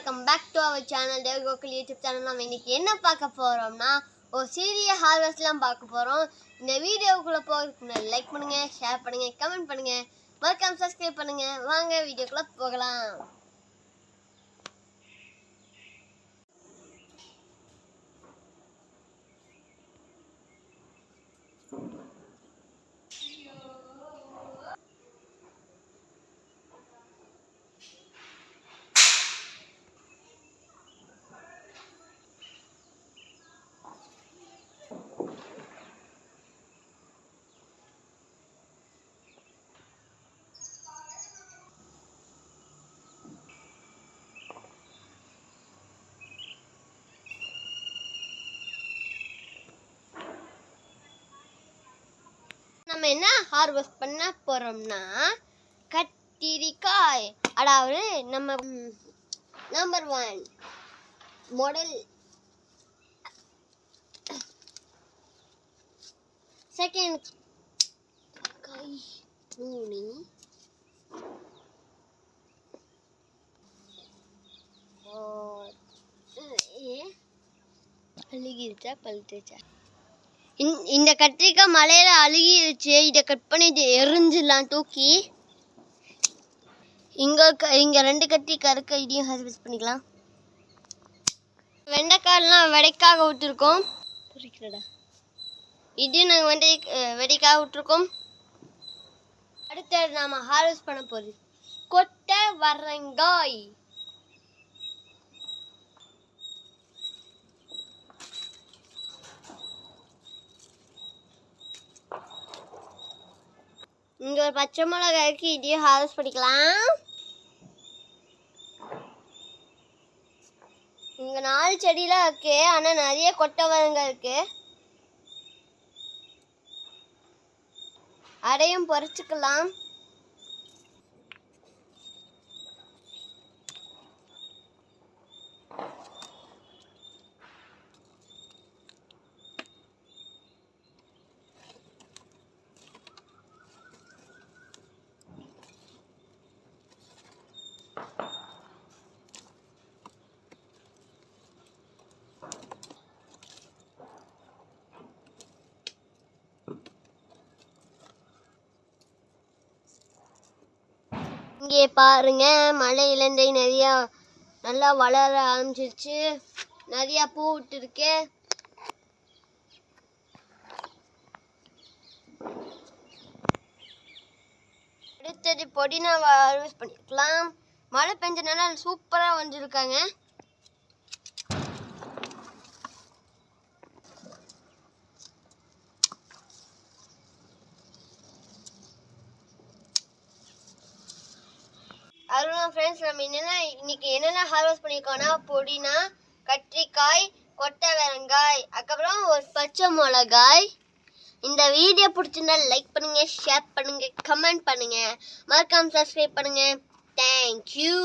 Welcome back to our channel Dev YouTube channel நம்ம இன்னைக்கு என்ன பார்க்க போறோம்னா ஒரு சீரிய ஹார்வெஸ்ட்லாம் பார்க்க போறோம். இந்த வீடியோக்குள்ள போகிறதுக்கு முன்னாடி லைக் பண்ணுங்க ஷேர் பண்ணுங்க கமெண்ட் பண்ணுங்க. மறக்காம சப்ஸ்கிரைப் பண்ணுங்க. வாங்க வீடியோக்குள்ள போகலாம். நம்ம என்ன ஹார்வெஸ்ட் பண்ண போறோம்னா கத்திரிக்காய். அதாவது நம்ம நம்பர் ஒன் மாடல் செகண்ட் காய் மூணு அழுகிருச்சா பழுத்துச்சா இந்த- கத்திரிக்காய் மலையில அழுகிருச்சு. இதை கட் பண்ணி இதை எரிஞ்சிடலாம் தூக்கி. இங்க இங்க ரெண்டு கத்திரிக்காய் இருக்கு இதையும் ஹார்வெஸ்ட் பண்ணிக்கலாம். வெண்டைக்காயெல்லாம் வெடைக்காக விட்டுருக்கோம். இது நாங்கள் வெண்டை அஹ், வெண்டைக்காக விட்டுருக்கோம். அடுத்து நாம ஹார்வெஸ்ட் பண்ண போறது. கொட்டை வரங்காய். இங்கே ஒரு பச்சை மிளகாய் இருக்கு இதையும் ஹார்வெஸ்ட் பண்ணிக்கலாம். இங்கே நாலு செடியெலாம் இருக்கு. ஆனால் நிறைய கொட்டை மரங்கள் இருக்கு. அடையும் பறிச்சுக்கலாம். இங்கே பாருங்க மழை இலந்தை நிறையா நல்லா வளர ஆரம்பிச்சிருச்சு. நிறையா பூ விட்டுருக்கு. அடுத்தது பொடினா ஹார்வெஸ்ட் பண்ணிக்கலாம். மழை பெஞ்சனால சூப்பராக வந்துருக்காங்க. அதுதான் ஃப்ரெண்ட்ஸ் நம்ம என்னென்ன இன்னைக்கு என்னென்ன ஹார்வெஸ்ட் பண்ணியிருக்கோம்னா பொடினா கத்திரிக்காய் கொட்டை வெங்காய் அதுக்கப்புறம் ஒரு பச்சை மிளகாய். இந்த வீடியோ பிடிச்சிருந்தா லைக் பண்ணுங்க ஷேர் பண்ணுங்க கமெண்ட் பண்ணுங்க. மறக்காம சப்ஸ்கிரைப் பண்ணுங்க. தேங்க்யூ